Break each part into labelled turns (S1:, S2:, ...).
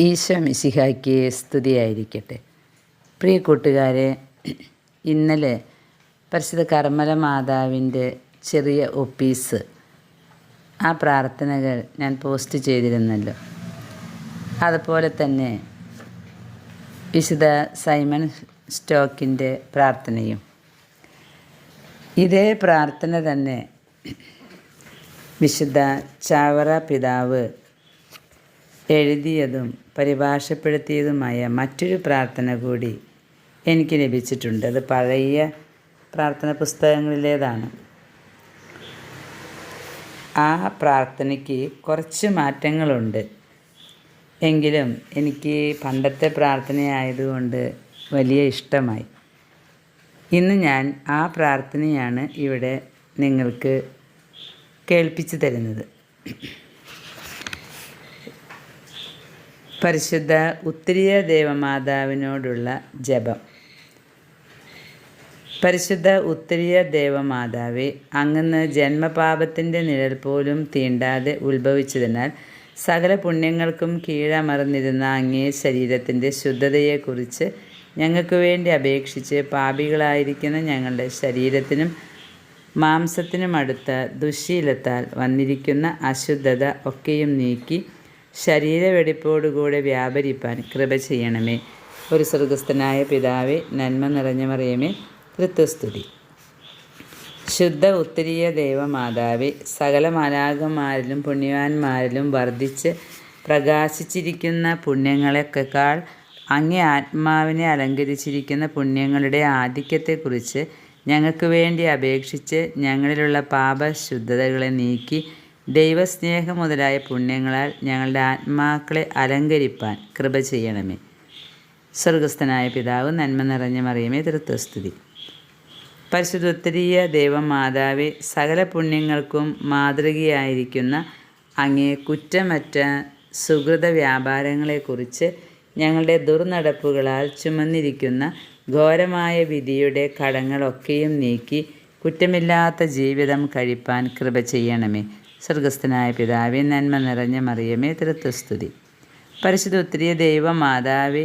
S1: ഈശോ മിശിഹായ്ക്ക് സ്തുതിയായിരിക്കട്ടെ. പ്രിയ കൂട്ടുകാരെ ഇന്നലെ പരിശുദ്ധ കർമ്മല മാതാവിന്റെ ചെറിയ ഒപ്പീസ് ആ പ്രാർത്ഥനകൾ ഞാൻ പോസ്റ്റ് ചെയ്തിരുന്നല്ലോ. അതുപോലെ തന്നെ വിശുദ്ധ സൈമൺ സ്റ്റോക്കിന്റെ പ്രാർത്ഥനയും. ഇതേ പ്രാർത്ഥന തന്നെ വിശുദ്ധ ചാവറ പിതാവ് എഴുതിയതും പരിഭാഷപ്പെടുത്തിയതുമായ മറ്റൊരു പ്രാർത്ഥന കൂടി എനിക്ക് ലഭിച്ചിട്ടുണ്ട്. അത് പഴയ പ്രാർത്ഥന പുസ്തകങ്ങളിലേതാണ്. ആ പ്രാർത്ഥനയ്ക്ക് കുറച്ച് മാറ്റങ്ങളുണ്ട്. എങ്കിലും എനിക്ക് പണ്ടത്തെ പ്രാർത്ഥനയായതുകൊണ്ട് വലിയ ഇഷ്ടമായി. ഇന്ന് ഞാൻ ആ പ്രാർത്ഥനയാണ് ഇവിടെ നിങ്ങൾക്ക് കേൾപ്പിച്ചു തരുന്നത്. പരിശുദ്ധ ഉത്തരീയ ദേവമാതാവിനോടുള്ള ജപം. പരിശുദ്ധ ഉത്തരീയ ദേവമാതാവെ അങ്ങന്ന് ജന്മപാപത്തിന്റെ നിഴൽ പോലും തീണ്ടാതെ ഉത്ഭവിച്ചതിനാൽ സകല പുണ്യങ്ങൾക്കും കീഴമർന്നിരുന്ന അങ്ങേ ശരീരത്തിന്റെ ശുദ്ധതയെക്കുറിച്ച് ഞങ്ങൾക്ക് വേണ്ടി അപേക്ഷിച്ച് പാപികളായിരിക്കുന്ന ഞങ്ങളുടെ ശരീരത്തിനും മാംസത്തിനുമടുത്ത ദുശ്ശീലത്താൽ വന്നിരിക്കുന്ന അശുദ്ധത ഒക്കെയും നീക്കി ശരീരവെടിപ്പോടുകൂടെ വ്യാപരിപ്പാൻ കൃപ ചെയ്യണമേ. ഒരു സ്വർഗസ്ഥനായ പിതാവെ നന്മ നിറഞ്ഞ മറിയമേ കൃത്യസ്തുതി ശുദ്ധ ഉത്തരീയ ദൈവമാതാവെ സകല മാലാകന്മാരിലും പുണ്യവാന്മാരിലും വർദ്ധിച്ച് പ്രകാശിച്ചിരിക്കുന്ന പുണ്യങ്ങളെക്കാൾ അങ്ങേ ആത്മാവിനെ അലങ്കരിച്ചിരിക്കുന്ന പുണ്യങ്ങളുടെ ആധിക്യത്തെക്കുറിച്ച് ഞങ്ങൾക്ക് വേണ്ടി അപേക്ഷിച്ച് ഞങ്ങളിലുള്ള പാപശുദ്ധതകളെ നീക്കി ദൈവസ്നേഹം മുതലായ പുണ്യങ്ങളാൽ ഞങ്ങളുടെ ആത്മാക്കളെ അലങ്കരിപ്പാൻ കൃപ ചെയ്യണമേ. സ്വർഗസ്ഥനായ പിതാവ് നന്മ നിറഞ്ഞ മറിയമേ തൃത്വസ്തുതി പരിശുദ്ധോത്തരീയ ദൈവമാതാവെ സകല പുണ്യങ്ങൾക്കും മാതൃകയായിരിക്കുന്ന അങ്ങേ കുറ്റമറ്റ സുഹൃത വ്യാപാരങ്ങളെക്കുറിച്ച് ഞങ്ങളുടെ ദുർനടപ്പുകളാൽ ചുമന്നിരിക്കുന്ന ഘോരമായ വിധിയുടെ കടങ്ങളൊക്കെയും നീക്കി കുറ്റമില്ലാത്ത ജീവിതം കഴിപ്പാൻ കൃപ ചെയ്യണമേ. സ്വർഗസ്ഥനായ പിതാവെ നന്മ നിറഞ്ഞ മറിയമേ തൃത്വസ്തുതി പരിശുദ്ധ ഒത്തിരിയ ദൈവമാതാവെ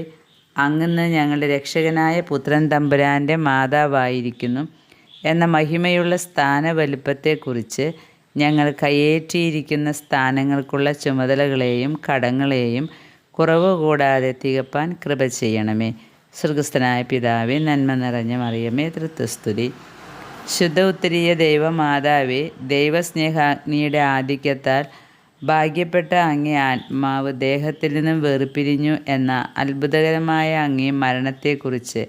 S1: അങ്ങന്ന് ഞങ്ങളുടെ രക്ഷകനായ പുത്രൻ തമ്പുരാന്റെ മാതാവായിരിക്കുന്നു എന്ന മഹിമയുള്ള സ്ഥാന വലുപ്പത്തെക്കുറിച്ച് ഞങ്ങൾ കയ്യേറ്റിയിരിക്കുന്ന സ്ഥാനങ്ങൾക്കുള്ള ചുമതലകളെയും കടങ്ങളെയും കുറവ് കൂടാതെ തികപ്പാൻ കൃപ ചെയ്യണമേ. സ്വർഗസ്ഥനായ പിതാവെ നന്മ നിറഞ്ഞ മറിയമേ തൃത്വസ്തുതി ശുദ്ധ ഉത്തരീയ ദൈവമാതാവേ ദൈവസ്നേഹാഗ്നിയുടെ ആധിക്യത്താൽ ഭാഗ്യപ്പെട്ട അങ്ങി ആത്മാവ് ദേഹത്തിൽ നിന്നും വേർപിരിഞ്ഞു എന്ന അത്ഭുതകരമായ അങ്ങി മരണത്തെക്കുറിച്ച്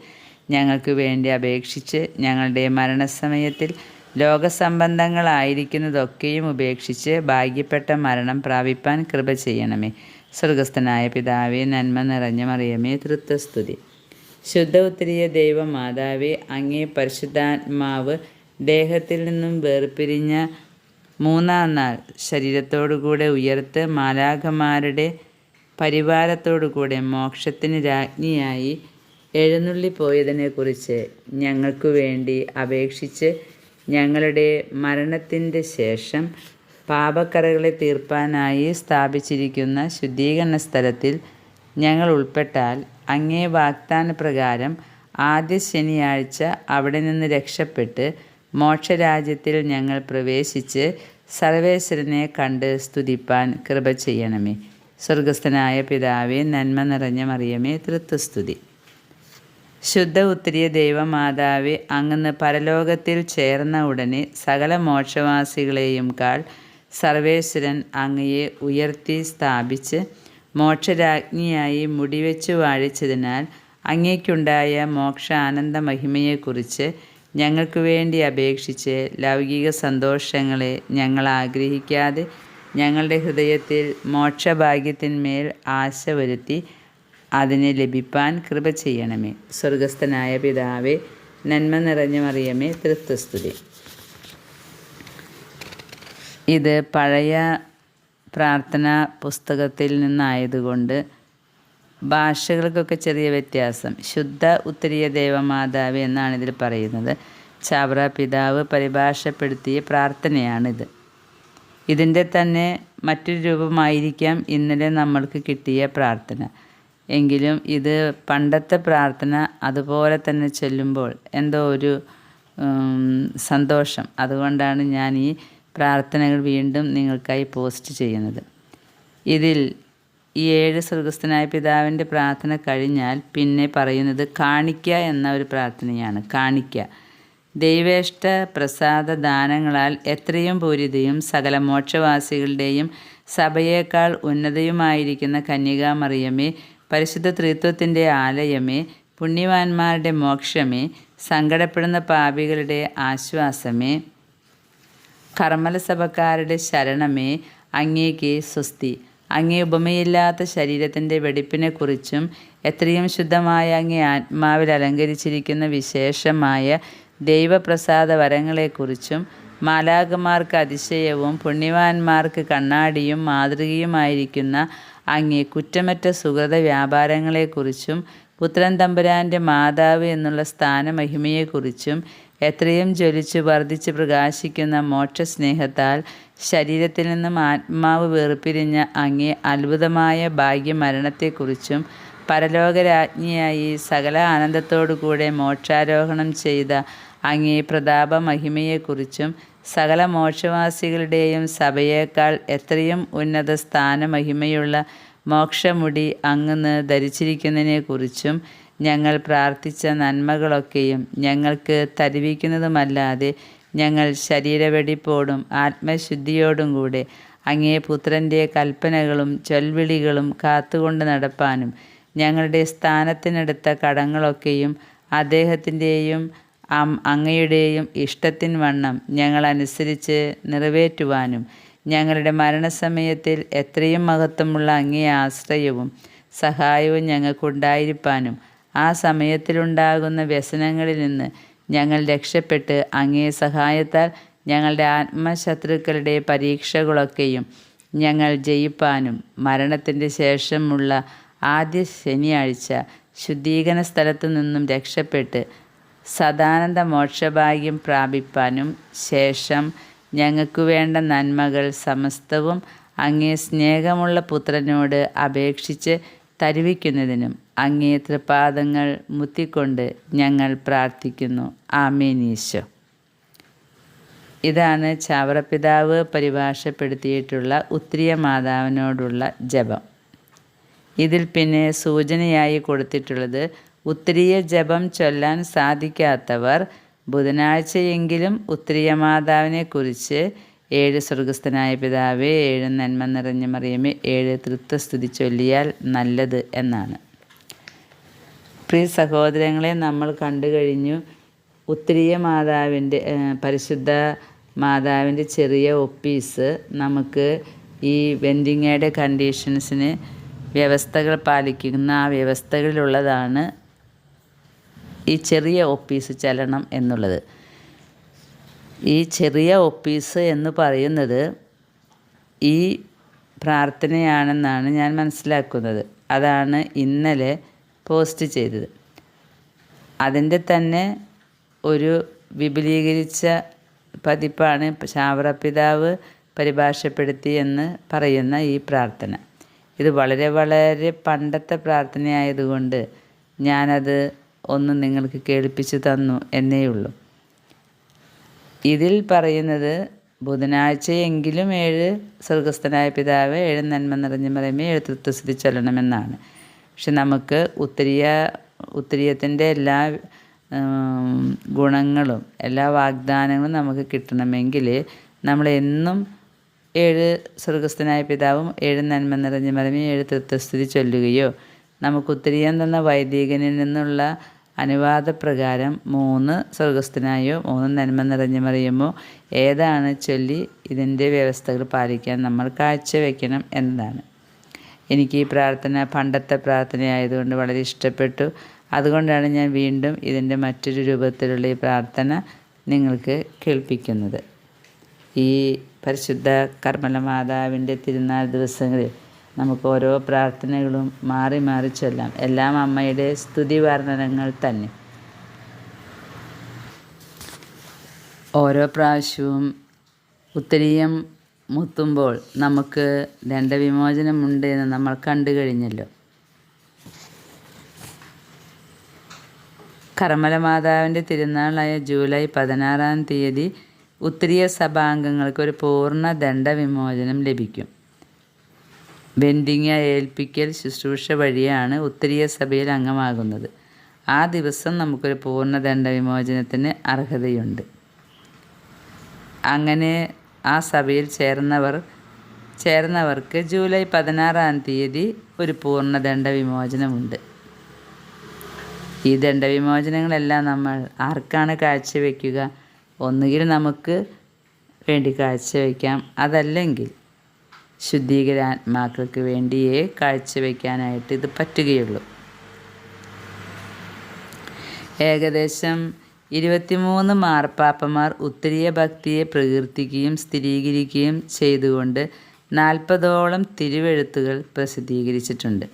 S1: ഞങ്ങൾക്ക് വേണ്ടി അപേക്ഷിച്ച് ഞങ്ങളുടെ മരണസമയത്തിൽ ലോകസംബന്ധങ്ങളായിരിക്കുന്നതൊക്കെയും ഉപേക്ഷിച്ച് ഭാഗ്യപ്പെട്ട മരണം പ്രാപിപ്പാൻ കൃപ ചെയ്യണമേ. സ്വർഗസ്ഥനായ പിതാവേ നന്മ നിറഞ്ഞ മറിയമേ തൃത്വസ്തുതി. ശുദ്ധ ഉത്തരീയ ദൈവമാതാവേ അങ്ങേ പരിശുദ്ധാത്മാവ് ദേഹത്തിൽ നിന്നും വേർപിരിഞ്ഞ മൂന്നാം നാൾ ശരീരത്തോടുകൂടെ ഉയർത്ത് മാലാഖമാരുടെ പരിവാരത്തോടുകൂടെ മോക്ഷത്തിന് രാജ്ഞിയായി എഴുന്നള്ളിപ്പോയതിനെക്കുറിച്ച് ഞങ്ങൾക്കു വേണ്ടി അപേക്ഷിച്ച് ഞങ്ങളുടെ മരണത്തിന്റെ ശേഷം പാപക്കറകളെ തീർപ്പാനായി സ്ഥാപിച്ചിരിക്കുന്ന ശുദ്ധീകരണ സ്ഥലത്തിൽ ഞങ്ങൾ ഉൾപ്പെട്ടാൽ അങ്ങേ വാഗ്ദാന പ്രകാരം ആദ്യ ശനിയാഴ്ച അവിടെ നിന്ന് രക്ഷപ്പെട്ട് മോക്ഷരാജ്യത്തിൽ ഞങ്ങൾ പ്രവേശിച്ച് സർവേശ്വരനെ കണ്ട് സ്തുതിപ്പാൻ കൃപ ചെയ്യണമേ. സ്വർഗസ്ഥനായ പിതാവേ നന്മ നിറഞ്ഞ മറിയമേ തൃത്വസ്തുതി. ശുദ്ധ ഉത്തരിയ ദൈവമാതാവെ അങ്ങന്ന് പരലോകത്തിൽ ചേർന്ന ഉടനെ സകല മോക്ഷവാസികളെയും കാൾ സർവേശ്വരൻ അങ്ങയെ ഉയർത്തി സ്ഥാപിച്ച് മോക്ഷരാജ്ഞിയായി മുടിവെച്ചു വാഴിച്ചതിനാൽ അങ്ങേക്കുണ്ടായ മോക്ഷ ആനന്ദ മഹിമയെക്കുറിച്ച് ഞങ്ങൾക്ക് വേണ്ടി അപേക്ഷിച്ച് ലൗകിക സന്തോഷങ്ങളെ ഞങ്ങൾ ആഗ്രഹിക്കാതെ ഞങ്ങളുടെ ഹൃദയത്തിൽ മോക്ഷഭാഗ്യത്തിന്മേൽ ആശ വരുത്തി അതിനെ ലഭിപ്പാൻ കൃപ ചെയ്യണമേ. സ്വർഗസ്ഥനായ പിതാവേ നന്മ നിറഞ്ഞ മറിയമേ തൃത്വസ്തുതി. ഇത് പഴയ പ്രാർത്ഥനാ പുസ്തകത്തിൽ നിന്നായതുകൊണ്ട് ഭാഷകൾക്കൊക്കെ ചെറിയ വ്യത്യാസം. ശുദ്ധ ഉത്തരീയ ദേവമാതാവ് എന്നാണ് ഇതിൽ പറയുന്നത്. ചാവറ പിതാവ് പരിഭാഷപ്പെടുത്തിയ പ്രാർത്ഥനയാണിത്. ഇതിന്റെ തന്നെ മറ്റൊരു രൂപമായിരിക്കാം ഇന്നലെ നമ്മൾക്ക് കിട്ടിയ പ്രാർത്ഥന. എങ്കിലും ഇത് പണ്ടത്തെ പ്രാർത്ഥന അതുപോലെ തന്നെ ചൊല്ലുമ്പോൾ എന്തോ ഒരു സന്തോഷം. അതുകൊണ്ടാണ് ഞാൻ ഈ പ്രാർത്ഥനകൾ വീണ്ടും നിങ്ങൾക്കായി പോസ്റ്റ് ചെയ്യുന്നത്. ഇതിൽ ഈ ഏഴ് സ്വർഗസ്ഥനായ പിതാവിന്റെ പ്രാർത്ഥന കഴിഞ്ഞാൽ പിന്നെ പറയുന്നത് കാണിക്ക എന്ന ഒരു പ്രാർത്ഥനയാണ്. കാണിക്ക. ദൈവേഷ്ട പ്രസാദ ദാനങ്ങളാൽ എത്രയും പൂരിതയും സകല മോക്ഷവാസികളുടെയും സഭയേക്കാൾ ഉന്നതയുമായിരിക്കുന്ന കന്യകാമറിയമേ പരിശുദ്ധ ത്രിത്വത്തിന്റെ ആലയമേ പുണ്യവാന്മാരുടെ മോക്ഷമേ സങ്കടപ്പെടുന്ന പാപികളുടെ ആശ്വാസമേ കർമ്മലസഭക്കാരുടെ ശരണമേ അങ്ങേക്ക് സ്വസ്തി. അങ്ങേ ഉപമയില്ലാത്ത ശരീരത്തിന്റെ വെടിപ്പിനെക്കുറിച്ചും എത്രയും ശുദ്ധമായ അങ്ങേ ആത്മാവിൽ അലങ്കരിച്ചിരിക്കുന്ന വിശേഷമായ ദൈവപ്രസാദ വരങ്ങളെക്കുറിച്ചും മാലാകമാർക്ക് അതിശയവും പുണ്യവാന്മാർക്ക് കണ്ണാടിയും മാതൃകയുമായിരിക്കുന്ന അങ്ങേ കുറ്റമറ്റ സുഹൃത വ്യാപാരങ്ങളെക്കുറിച്ചും പുത്രൻ തമ്പുരാന്റെ മാതാവ് എന്നുള്ള സ്ഥാനമഹിമയെക്കുറിച്ചും എത്രയും ജ്വലിച്ച് വർദ്ധിച്ച് പ്രകാശിക്കുന്ന മോക്ഷസ്നേഹത്താൽ ശരീരത്തിൽ നിന്നും ആത്മാവ് വേർപിരിഞ്ഞ അങ്ങേ അത്ഭുതമായ ഭാഗ്യമരണത്തെക്കുറിച്ചും പരലോകരാജ്ഞിയായി സകല ആനന്ദത്തോടുകൂടെ മോക്ഷാരോഹണം ചെയ്ത അങ്ങേ പ്രതാപ മഹിമയെക്കുറിച്ചും സകല മോക്ഷവാസികളുടെയും സഭയേക്കാൾ എത്രയും ഉന്നത സ്ഥാനമഹിമയുള്ള മോക്ഷമുടി അങ്ങ് ധരിച്ചിരിക്കുന്നതിനെക്കുറിച്ചും ഞങ്ങൾ പ്രാർത്ഥിച്ച നന്മകളൊക്കെയും ഞങ്ങൾക്ക് തരുവിക്കുന്നതുമല്ലാതെ ഞങ്ങൾ ശരീരവെടിപ്പോടും ആത്മശുദ്ധിയോടും കൂടെ അങ്ങേ പുത്രന്റെ കൽപ്പനകളും ചൊൽവിളികളും കാത്തുകൊണ്ട് നടപ്പാനും ഞങ്ങളുടെ സ്ഥാനത്തിനെടുത്ത കടങ്ങളൊക്കെയും അദ്ദേഹത്തിന്റെയും അങ്ങയുടെയും ഇഷ്ടത്തിൻ വണ്ണം ഞങ്ങളനുസരിച്ച് നിറവേറ്റുവാനും ഞങ്ങളുടെ മരണസമയത്തിൽ എത്രയും മഹത്വമുള്ള അങ്ങേ ആശ്രയവും സഹായവും ഞങ്ങൾക്കുണ്ടായിരിക്കാനും ആ സമയത്തിലുണ്ടാകുന്ന വ്യസനങ്ങളിൽ നിന്ന് ഞങ്ങൾ രക്ഷപ്പെട്ട് അങ്ങേ സഹായത്താൽ ഞങ്ങളുടെ ആത്മശത്രുക്കളുടെ പരീക്ഷകളൊക്കെയും ഞങ്ങൾ ജയിപ്പാനും മരണത്തിന്റെ ശേഷമുള്ള ആദ്യ ശനിയാഴ്ച ശുദ്ധീകരണ സ്ഥലത്തു നിന്നും രക്ഷപ്പെട്ട് സദാനന്ദ മോക്ഷഭാഗ്യം പ്രാപിപ്പാനും ശേഷം ഞങ്ങൾക്ക് വേണ്ട നന്മകൾ സമസ്തവും അങ്ങേ സ്നേഹമുള്ള പുത്രനോട് അപേക്ഷിച്ച് തരുവിക്കുന്നതിനും അങ്ങേ പാദങ്ങൾ മുത്തിക്കൊണ്ട് ഞങ്ങൾ പ്രാർത്ഥിക്കുന്നു. ആമേനീശോ ഇതാണ് ചാവറപിതാവ് പരിഭാഷപ്പെടുത്തിയിട്ടുള്ള ഉത്രിയ മാതാവിനോടുള്ള ജപം. ഇതിൽ പിന്നെ സൂചനയായി കൊടുത്തിട്ടുള്ളത് ഉത്രിയ ജപം ചൊല്ലാൻ സാധിക്കാത്തവർ ബുധനാഴ്ചയെങ്കിലും ഉത്രിയ മാതാവിനെ കുറിച്ച് ഏഴ് സ്വർഗസ്ഥനായ പിതാവേ ഏഴ് നന്മ നിറഞ്ഞ മറിയമേ ഏഴ് തൃത്വസ്തുതി ചൊല്ലിയാൽ നല്ലത് എന്നാണ്. പ്രിയ സഹോദരങ്ങളെ നമ്മൾ കണ്ടു കഴിഞ്ഞു ഉത്തരീയ മാതാവിന്റെ പരിശുദ്ധ മാതാവിന്റെ ചെറിയ ഒപ്പീസ് നമുക്ക് ഈ വെൻഡിങ്ങയുടെ കണ്ടീഷൻസിന് വ്യവസ്ഥകൾ പാലിക്കുന്ന ആ വ്യവസ്ഥകളിലുള്ളതാണ് ഈ ചെറിയ ഒപ്പീസ് ചലനം എന്നുള്ളത്. ഈ ചെറിയ ഒപ്പീസ് എന്ന് പറയുന്നത് ഈ പ്രാർത്ഥനയാണെന്നാണ് ഞാൻ മനസ്സിലാക്കുന്നത്. അതാണ് ഇന്നലെ പോസ്റ്റ് ചെയ്തത്. അതിന്റെ തന്നെ ഒരു വിപുലീകരിച്ച പതിപ്പാണ് ശാവറപിതാവ് പരിഭാഷപ്പെടുത്തി എന്ന് പറയുന്ന ഈ പ്രാർത്ഥന. ഇത് വളരെ വളരെ പണ്ടത്തെ പ്രാർത്ഥനയായതുകൊണ്ട് ഞാനത് ഒന്ന് നിങ്ങൾക്ക് കേൾപ്പിച്ചു തന്നു എന്നേയുള്ളൂ ഇതിൽ പറയുന്നത് ബുധനാഴ്ചയെങ്കിലും ഏഴ് സ്വർഗസ്ഥനായ പിതാവ് ഏഴ് നന്മ നിറഞ്ഞ മറയമേ ഏഴ് തൃത്വസ്ഥിതി ചൊല്ലണമെന്നാണ്. പക്ഷെ നമുക്ക് ഉത്തരീയ ഉത്തരീയത്തിന്റെ എല്ലാ ഗുണങ്ങളും എല്ലാ വാഗ്ദാനങ്ങളും നമുക്ക് കിട്ടണമെങ്കിൽ നമ്മൾ എന്നും ഏഴ് സ്വർഗസ്ഥനായ പിതാവും ഏഴ് നന്മ നിറഞ്ഞ മരമേ ഏഴ് തൃത്വസ്ഥിതി ചൊല്ലുകയോ നമുക്ക് ഉത്തരീയം തന്ന വൈദികനിൽ നിന്നുള്ള അനുവാദപ്രകാരം മൂന്ന് സ്വർഗസ്ഥനായോ മൂന്ന് നന്മ നിറഞ്ഞ മറിയുമോ ഏതാണ് ചൊല്ലി ഇതിന്റെ വ്യവസ്ഥകൾ പാലിക്കാൻ നമ്മൾ കാഴ്ചവെക്കണം എന്നതാണ്. എനിക്ക് ഈ പ്രാർത്ഥന പണ്ടത്തെ പ്രാർത്ഥനയായതുകൊണ്ട് വളരെ ഇഷ്ടപ്പെട്ടു. അതുകൊണ്ടാണ് ഞാൻ വീണ്ടും ഇതിന്റെ മറ്റൊരു രൂപത്തിലുള്ള ഈ പ്രാർത്ഥന നിങ്ങൾക്ക് കേൾപ്പിക്കുന്നത്. ഈ പരിശുദ്ധ കർമ്മല മാതാവിന്റെ തിരുനാൾ ദിവസങ്ങളിൽ നമുക്ക് ഓരോ പ്രാർത്ഥനകളും മാറി മാറി ചൊല്ലാം. എല്ലാം അമ്മയുടെ സ്തുതി വർണനങ്ങൾ തന്നെ. ഓരോ പ്രാവശ്യവും ഉത്തരീയം മുത്തുമ്പോൾ നമുക്ക് ദണ്ഡവിമോചനമുണ്ട് എന്ന് നമ്മൾ കണ്ടു കഴിഞ്ഞല്ലോ. കർമ്മല മാതാവിന്റെ തിരുനാളായ ജൂലൈ പതിനാറാം തീയതി ഉത്തരീയ സഭാംഗങ്ങൾക്ക് ഒരു പൂർണ ദണ്ഡവിമോചനം ലഭിക്കും. ബെൻഡിങ്ങ ഏൽപ്പിക്കൽ ശുശ്രൂഷ വഴിയാണ് ഉത്തരീയ സഭയിൽ അംഗമാകുന്നത്. ആ ദിവസം നമുക്കൊരു പൂർണ ദണ്ഡവിമോചനത്തിന് അർഹതയുണ്ട്. അങ്ങനെ ആ സഭയിൽ ചേർന്നവർ ചേർന്നവർക്ക് ജൂലൈ പതിനാറാം തീയതി ഒരു പൂർണ ദണ്ഡവിമോചനമുണ്ട്. ഈ ദണ്ഡവിമോചനങ്ങളെല്ലാം നമ്മൾ ആർക്കാണ് കാഴ്ചവെക്കുക? ഒന്നുകിൽ നമുക്ക് വേണ്ടി കാഴ്ചവെക്കാം. അതല്ലെങ്കിൽ ശുദ്ധീകരാത്മാക്കൾക്ക് വേണ്ടിയേ കാഴ്ചവെക്കാനായിട്ട് ഇത് പറ്റുകയുള്ളൂ. ഏകദേശം ഇരുപത്തിമൂന്ന് മാർപ്പാപ്പമാർ ഉത്തരീയ ഭക്തിയെ പ്രകീർത്തിക്കുകയും സ്ഥിരീകരിക്കുകയും ചെയ്തുകൊണ്ട് നാൽപ്പതോളം തിരുവെഴുത്തുകൾ പ്രസിദ്ധീകരിച്ചിട്ടുണ്ട്.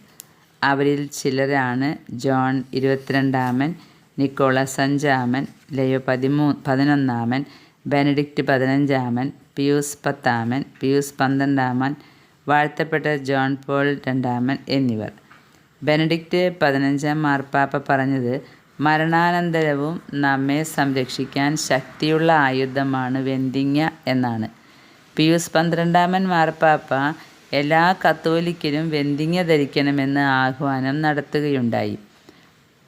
S1: അവരിൽ ചിലരാണ് ജോൺ ഇരുപത്തിരണ്ടാമൻ നിക്കോളസ് അഞ്ചാമൻ ലയോ പതിമൂ പതിനൊന്നാമൻ ബെനഡിക്റ്റ് പതിനഞ്ചാമൻ പിയൂസ് പത്താമൻ പിയൂസ് പന്ത്രണ്ടാമൻ വാഴ്ത്തപ്പെട്ട ജോൺ പോൾ രണ്ടാമൻ എന്നിവർ. ബെനഡിക്റ്റ് പതിനഞ്ചാം മാർപ്പാപ്പ പറഞ്ഞത് മരണാനന്തരവും നമ്മെ സംരക്ഷിക്കാൻ ശക്തിയുള്ള ആയുധമാണ് വെന്തിങ്ങ എന്നാണ്. പിയൂസ് പന്ത്രണ്ടാമൻ മാർപ്പാപ്പ എല്ലാ കത്തോലിക്കരും വെന്തിങ്ങ ധരിക്കണമെന്ന് ആഹ്വാനം നടത്തുകയുണ്ടായി.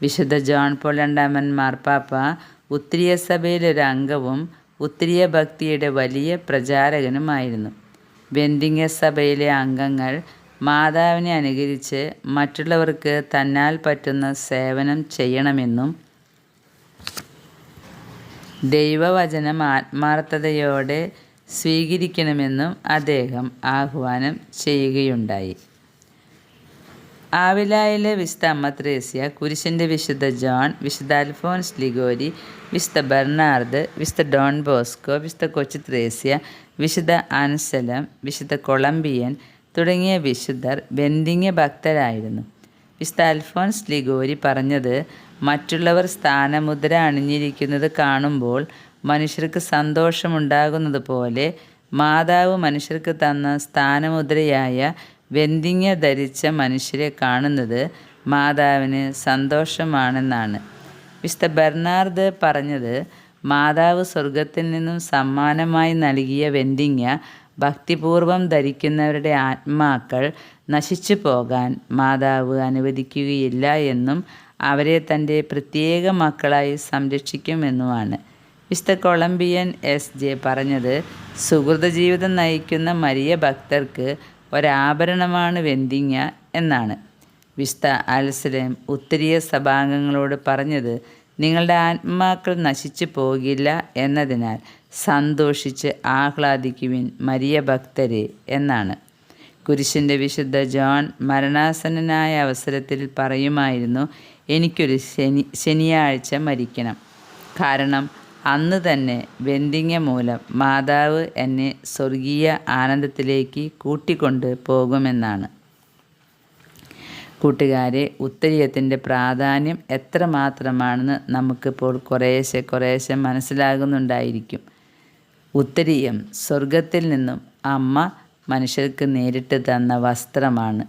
S1: വിശുദ്ധ ജോൺ പോൾ രണ്ടാമൻ മാർപ്പാപ്പ ഉത്തരീയ സഭയിലൊരു അംഗവും ഉത്തരീയ ഭക്തിയുടെ വലിയ പ്രചാരകനുമായിരുന്നു. വെന്തിങ്ങ സഭയിലെ അംഗങ്ങൾ മാതാവിനെ അനുകരിച്ച് മറ്റുള്ളവർക്ക് തന്നാൽ പറ്റുന്ന സേവനം ചെയ്യണമെന്നും ദൈവവചനം ആത്മാർത്ഥതയോടെ സ്വീകരിക്കണമെന്നും അദ്ദേഹം ആഹ്വാനം ചെയ്യുകയുണ്ടായി. ആവിലായിലെ വിശുദ്ധ അമ്മ ത്രേസ്യ കുരിശിന്റെ വിശുദ്ധ ജോൺ വിശുദ്ധ അൽഫോൻസ് ലിഗോരി വിശുദ്ധ ബെർണാർഡ് വിശുദ്ധ ഡോൺ ബോസ്കോ വിശുദ്ധ കൊച്ചു ത്രേസ്യ വിശുദ്ധ അൻസലം വിശുദ്ധ കൊളംബിയൻ തുടങ്ങിയ വിശുദ്ധർ ബന്ധിങ്ങ ഭക്തരായിരുന്നു. വിശുദ്ധ അൽഫോൻസ് ലിഗോരി പറഞ്ഞത് മറ്റുള്ളവർ സ്ഥാനമുദ്ര അണിഞ്ഞിരിക്കുന്നത് കാണുമ്പോൾ മനുഷ്യർക്ക് സന്തോഷമുണ്ടാകുന്നത് പോലെ മാതാവ് മനുഷ്യർക്ക് തന്ന സ്ഥാനമുദ്രയായ വെന്തിങ്ങ ധരിച്ച മനുഷ്യരെ കാണുന്നത് മാതാവിന് സന്തോഷമാണെന്നാണ്. വിശുദ്ധ ബെർണാർഡ് പറഞ്ഞത് മാതാവ് സ്വർഗത്തിൽ നിന്നും സമ്മാനമായി നൽകിയ വെന്തിങ്ങ ഭക്തിപൂർവം ധരിക്കുന്നവരുടെ ആത്മാക്കൾ നശിച്ചു പോകാൻ മാതാവ് അനുവദിക്കുകയില്ല എന്നും അവരെ തന്റെ പ്രത്യേക മക്കളായി സംരക്ഷിക്കുമെന്നുമാണ്. വിശുദ്ധ കൊളംബിയൻ എസ്. ജെ. പറഞ്ഞത് സുഹൃത ജീവിതം നയിക്കുന്ന മരിയ ഭക്തർക്ക് ഒരാഭരണമാണ് വെന്തിങ്ങ എന്നാണ്. വിശുദ്ധ അൽസലേം ഉത്തരീയ സഭാംഗങ്ങളോട് പറഞ്ഞത് നിങ്ങളുടെ ആത്മാക്കൾ നശിച്ചു പോകില്ല എന്നതിനാൽ സന്തോഷിച്ച് ആഹ്ലാദിക്കുവിൻ മരിയ ഭക്തരെ എന്നാണ്. കുരിശിന്റെ വിശുദ്ധ ജോൺ മരണാസന്നനായ അവസരത്തിൽ പറയുമായിരുന്നു എനിക്കൊരു ശനി ശനിയാഴ്ച മരിക്കണം. കാരണം അന്ന് തന്നെ വെന്തിങ്ങ മൂലം മാതാവ് എന്നെ സ്വർഗീയ ആനന്ദത്തിലേക്ക് കൂട്ടിക്കൊണ്ട് പോകുമെന്നാണ്. കൂട്ടുകാരെ ഉത്തരീയത്തിന്റെ പ്രാധാന്യം എത്രമാത്രമാണെന്ന് നമുക്കിപ്പോൾ കുറേശ്ശെ കുറേശ്ശെ മനസ്സിലാകുന്നുണ്ടായിരിക്കും. ഉത്തരീയം സ്വർഗത്തിൽ നിന്നും അമ്മ മനുഷ്യർക്ക് നേരിട്ട് തന്ന വസ്ത്രമാണ്.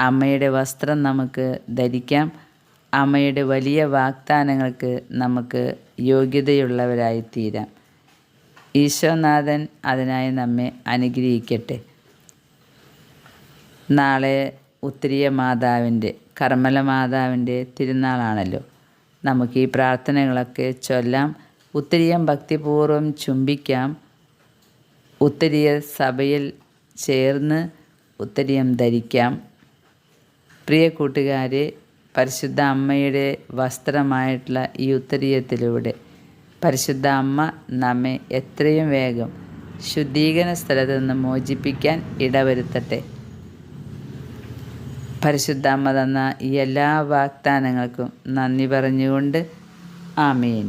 S1: അമ്മയുടെ വസ്ത്രം നമുക്ക് ധരിക്കാം. അമ്മയുടെ വലിയ വാഗ്ദാനങ്ങൾക്ക് നമുക്ക് യോഗ്യതയുള്ളവരായി തീരാം ഈശോനാഥൻ അതിനായി നമ്മെ അനുഗ്രഹിക്കട്ടെ. നാളെ ഉത്തരീയ മാതാവിന്റെ കർമ്മല മാതാവിന്റെ തിരുനാളാണല്ലോ. നമുക്ക് ഈ പ്രാർത്ഥനകളൊക്കെ ചൊല്ലാം ഉത്തരീയം ഭക്തിപൂർവം ചുംബിക്കാം. ഉത്തരീയ സഭയിൽ ചേർന്ന് ഉത്തരീയം ധരിക്കാം. പ്രിയ കൂട്ടുകാരെ പരിശുദ്ധ അമ്മയുടെ വസ്ത്രമായിട്ടുള്ള ഈ ഉത്തരീയത്തിലൂടെ പരിശുദ്ധ അമ്മ നമ്മെ എത്രയും വേഗം ശുദ്ധീകരണ സ്ഥലത്ത് നിന്ന് മോചിപ്പിക്കാൻ ഇടവരുത്തട്ടെ. പരിശുദ്ധ അമ്മ തന്ന ഈ എല്ലാ വാഗ്ദാനങ്ങൾക്കും നന്ദി പറഞ്ഞുകൊണ്ട് ആമേൻ.